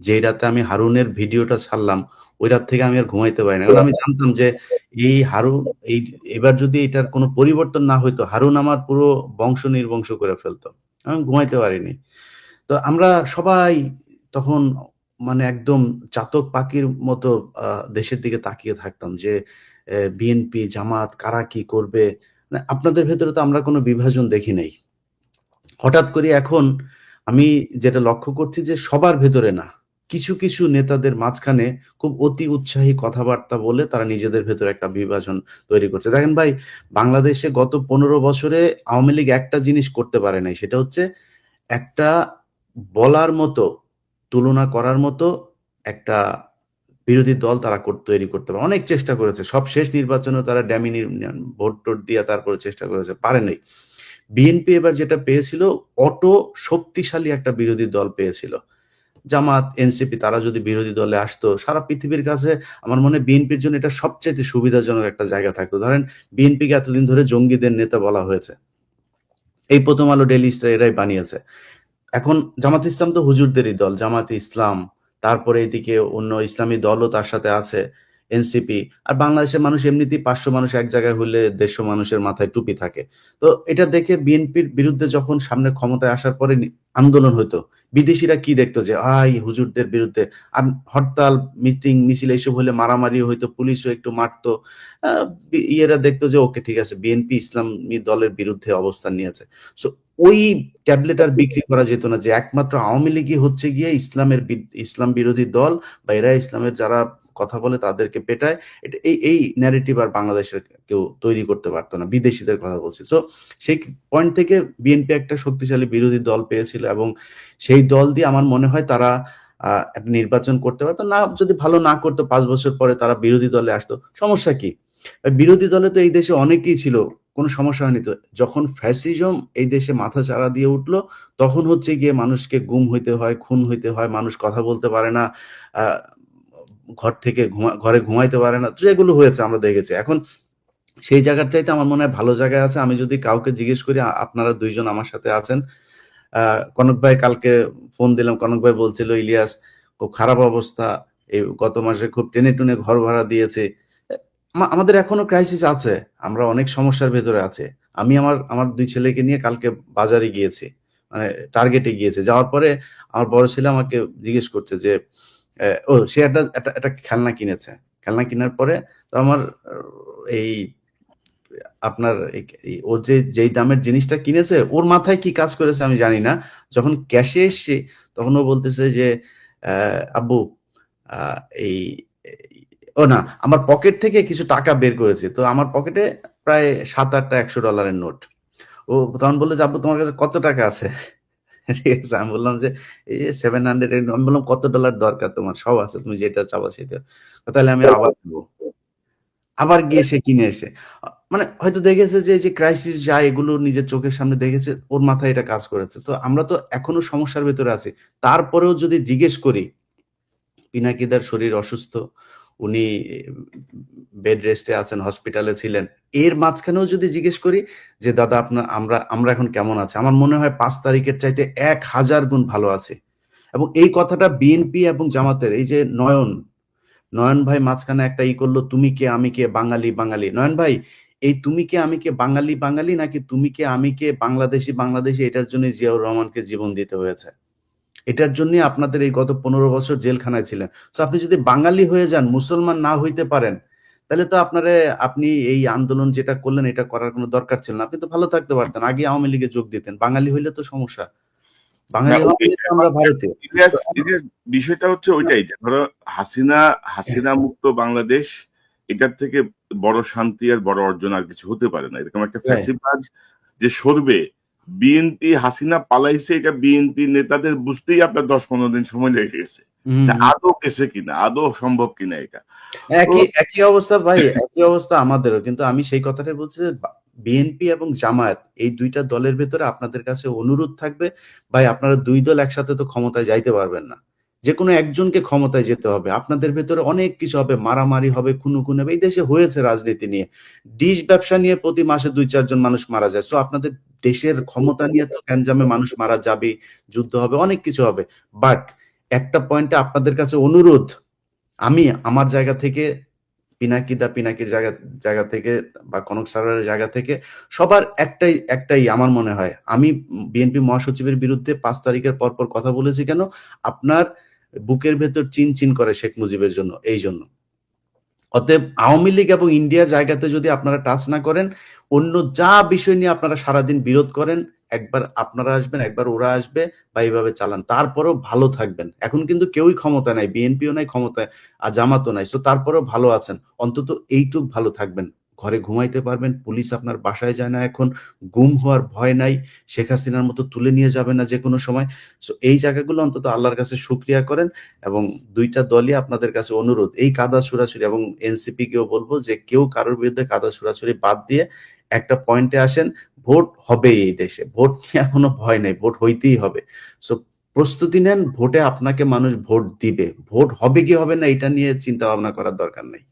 যেই রাতে আমি হারুনের ভিডিওটা ছাড়লাম, ওই রাত থেকে আমি আর ঘুমাইতে পারি না। আমি জানতাম যে এই হারুন এই, এবার যদি এটার কোনো পরিবর্তন না হইতো, হারুন আমার পুরো বংশ নির্বংশ করে ফেলতো। আমি ঘুমাইতে পারিনি। তো আমরা সবাই তখন মানে একদম চাতক পাখির মতো দেশের দিকে তাকিয়ে থাকতাম যে বিএনপি জামাত কারা কি করবে? আপনাদের ভেতরে তো আমরা কোনো বিভাজন দেখি নাই। হঠাৎ করে এখন আমি যেটা লক্ষ্য করছি যে সবার ভেতরে না কিছু কিছু নেতাদের মাঝখানে খুব অতি উৎসাহী কথাবার্তা বলে তারা নিজেদের ভেতরে একটা বিভাজন তৈরি করছে। দেখেন ভাই, বাংলাদেশে গত পনেরো বছরে আওয়ামী লীগ একটা জিনিস করতে পারে নাই, সেটা হচ্ছে একটা বলার মতো, তুলনা করার মতো একটা বিরোধী দল তারা তৈরি করতে পারে। অনেক চেষ্টা করেছে, সব শেষ নির্বাচনে তারা ড্যামি ভোট টোট দিয়ে তারপরে চেষ্টা করেছে, পারে নাই। বিএনপি এবার যেটা পেয়েছিল, অটো শক্তিশালী একটা বিরোধী দল পেয়েছিল। জামাত, এনসিপি তারা যদি বিরোধী দলে আসতো, সারা পৃথিবীর কাছে আমার মনে বিএনপির জন্য এটা সবচেয়ে সুবিধাজনক একটা জায়গা থাকতো। ধরেন বিএনপিকে এতদিন ধরে জঙ্গিদের নেতা বলা হয়েছে। এই প্রথম আলো ডেলি স্টার এরাই বানিয়েছে। এখন জামাত ইসলাম তো হুজুরদেরই দল, জামাত ইসলাম, তারপরে এদিকে অন্য ইসলামী দলও তার সাথে আছে। এনসিপি আর বাংলাদেশের মানুষ এমনিতেই পাঁচশো মানুষ এক জায়গায় হলে দেড়শো মানুষের মাথায় টুপি থাকে। তো এটা দেখে বিএনপির বিরুদ্ধে যখন সামনে ক্ষমতায় আসার পরে আন্দোলন হতো বিদেশিরা কি দেখতো যে, আই, হুজুরদের বিরুদ্ধে। আর হরতাল, মিটিং, মিছিল এইসব হলে মারামারি হইতো, পুলিশও একটু মারতো। ইয়েরা দেখতো যে, ওকে, ঠিক আছে। বিএনপি ইসলামী দলের বিরুদ্ধে অবস্থান নিয়েছে। সো ওই ট্যাবলেট আর বিক্রি করা যেত না যে, একমাত্র আওয়ামী লীগই হচ্ছে গিয়ে ইসলামের ইসলাম বিরোধী দল বা এরা ইসলামের যারা কথা বলে তাদেরকে পেটায়। এটা এই এই ন্যারেটিভ আর বাংলাদেশের কেউ তৈরি করতে পারতো না, বিদেশিদের কথা বলছি। সো সেই পয়েন্ট থেকে বিএনপি একটা শক্তিশালী বিরোধী দল পেয়েছিল এবং সেই দল দিয়ে আমার মনে হয় তারা একটা নির্বাচন করতে পারতো। না, যদি ভালো না করতো, পাঁচ বছর পরে তারা বিরোধী দলে আসতো। সমস্যা কি? বিরোধী দলে তো এই দেশে অনেকেই ছিল, কোনো সমস্যা হয়নি তো? যখন ফ্যাসিজম এই দেশে মাথা চাড়া দিয়ে উঠল, তখন হচ্ছে গিয়ে মানুষকে গুম হইতে হয়, খুন হইতে হয়, মানুষ কথা বলতে পারে না। ঘর থেকে ঘুমা, ঘরে ঘুমাইতে পারে না যেগুলো হয়েছে আমরা দেখেছি। এখন সেই জায়গার চাইতে আমার মনে হয় ভালো জায়গায় আছে। আমি যদি কাউকে জিজ্ঞেস করি আপনারা দুইজন আমার সাথে আছেন। কনক ভাই কালকে ফোন দিলাম। কনক ভাই বলছিল, ইলিয়াস, খুব খারাপ অবস্থা। এই গত মাসে খুব টেনে টুনে ঘর ভাড়া দিয়েছে। আমাদের এখনও ক্রাইসিস আছে। আমরা অনেক সমস্যার ভেতরে আছে। আমি আমার আমার দুই ছেলেকে নিয়ে কালকে বাজারে গিয়েছি। মানে টার্গেটে গিয়েছে। যাওয়ার পরে আমার বড় ছেলে আমাকে জিজ্ঞেস করছে যে ও, সে একটা একটা খেলনা কিনেছে। খেলনা কেনার পরে তো আমার, এই, আপনার ও যে, যেই দামের জিনিসটা কিনেছে, ওর মাথায় কি কাজ করেছে আমি জানি না। যখন ক্যাশে এসছে, তখন ও বলতেছে যে আব্বু এই- ও না, আমার পকেট থেকে কিছু টাকা বের করেছে। তো আমার পকেটে প্রায় সাত আটটা একশো ডলারের নোট ও তখন বলল যে, আব্বু, তোমার কাছে কত টাকা আছে? ঠিক আছে, আমি বললাম যে, এই যে সেভেন হান্ড্রেড আমি বললাম, কত ডলার দরকার তোমার? সব আছে, তুমি যেটা চাবা সেটা। তাহলে আমি আবার দেবো। আবার গিয়ে সে কিনে এসে। মানে হয়তো দেখেছে যে যে ক্রাইসিস যায় এগুলো নিজের চোখের সামনে দেখেছে, ওর মাথায় এটা কাজ করেছে। তো আমরা তো এখনও সমস্যার ভেতরে আছি। তারপরেও যদি জিজ্ঞেস করি, পিনাকিদার শরীর অসুস্থ উনি বেড রেস্টে আছেন হসপিটালে ছিলেন। এর মাঝখানেও যদি জিজ্ঞেস করি যে, দাদা, আপনার, আমরা আমরা এখন কেমন আছে? আমার মনে হয় পাঁচ তারিখের চাইতে এক হাজার গুণ ভালো আছে। এবং এই কথাটা বিএনপি এবং জামাতের, এই যে নয়ন নয়ন ভাই মাঝখানে একটা ই করল, তুমি কে, আমি কে, বাঙালি বাঙালি? নয়ন ভাই, এই তুমি কে, আমি কে, বাঙালি বাঙালি? নাকি তুমি কে, আমি কে, বাংলাদেশি বাংলাদেশি? এটার জন্য জিয়াউর রহমানকে জীবন দিতে হয়েছে। এটার জন্য আপনাদের এই গত পনেরো বছর জেলখানায় ছিলেন। তো আপনি যদি বাঙালি হয়ে যান মুসলমান না হইতে পারেন তাহলে তো আপনারে আপনি এই আন্দোলন যেটা করলেন এটা করার কোনো দরকার ছিল না। আপনি তো ভালো থাকতে পারতেন আগে আওয়ামী লীগে যোগ দিতেন। বাঙালি হইলে তো সমস্যা। বাঙালি মানে আমরা ভারতীয়। বিষয়টা হচ্ছে ওইটাই ধরো হাসিনা হাসিনা মুক্ত বাংলাদেশ এটার থেকে বড় শান্তি আর বড় অর্জন আর কিছু হতে পারে না। এরকম একটা ফ্যাসিবাদ যে সরবে বিএনপি হাসিনা পালাইছে এটা বিএনপি নেতাদের বুঝতেই আপনার দশ পনেরো দিন সময় লেগে গেছে। আদৌ গেছে কিনা? আদৌ সম্ভব কিনা এটা? একই একই অবস্থা ভাই একই অবস্থা আমাদেরও। কিন্তু আমি সেই কথাটাই বলছি যে বিএনপি এবং জামায়াত এই দুইটা দলের ভেতরে আপনাদের কাছে অনুরোধ থাকবে। ভাই আপনারা দুই দল একসাথে তো ক্ষমতায় যাইতে পারবেন না। যে কোনো একজনকে ক্ষমতায় যেতে হবে। আপনাদের ভেতরে অনেক কিছু হবে, মারামারি হবে খুনু খুন হবে। এই দেশে হয়েছে রাজনীতি নিয়ে। ডিশ ব্যবসা নিয়ে প্রতি মাসে দুই চারজন মানুষ মারা যায়। সো আপনাদের দেশের ক্ষমতা নিয়ে তো গ্যাঞ্জামে মানুষ মারা যাবে, যুদ্ধ হবে, অনেক কিছু হবে। বাট একটা পয়েন্টে আপনাদের কাছে অনুরোধ, আমি আমার জায়গা থেকে, পিনাকি দা পিনাকির জায়গা জায়গা থেকে বা কনক সারারের জায়গা থেকে, সবার একটাই একটাই আমার মনে হয়। আমি বিএনপি মহাসচিবের বিরুদ্ধে পাঁচ তারিখের পর পর কথা বলেছি কেন? আপনার বুকের ভেতর চিন চিন করে শেখ মুজিবের জন্য, এই জন্য। অতএব আওয়ামী লীগ এবং ইন্ডিয়ার জায়গাতে যদি আপনারা টাচ না করেন, অন্য যা বিষয় নিয়ে আপনারা সারাদিন বিরোধ করেন, একবার আপনারা আসবেন, একবার ওরা আসবে বা এইভাবে চালান। তারপরেও ভালো থাকবেন। এখন কিন্তু কেউই ক্ষমতা নাই, বিএনপিও নাই, ক্ষমতায়, আর জামাতও নাই। সো তারপরেও ভালো আছেন। অন্তত এইটুক ভালো থাকবেন। ঘরে ঘুমাইতে পারবেন, পুলিশ আপনার বাসায় যায় না এখন, গুম হওয়ার ভয় নাই, শেখ হাসিনার মতো তুলে নিয়ে যাবে না যে কোনো সময়। সো এই জায়গাগুলো অন্তত আল্লাহর কাছে শুক্রিয়া করেন এবং দুইটা দলই আপনাদের কাছে অনুরোধ, এই কাদা সুরাছুরি এবং এনসিপি কেও বলব যে কেউ কারোর বিরুদ্ধে কাদা সুরাছুরি বাদ দিয়ে একটা পয়েন্টে আসেন, ভোট হবে এই দেশে, ভোট নিয়ে কোনো ভয় নেই, ভোট হইতেই হবে। সো প্রস্তুতি নেন, ভোটে আপনাকে মানুষ ভোট দিবে, ভোট হবে কি হবে না এটা নিয়ে চিন্তা ভাবনা করার দরকার নেই।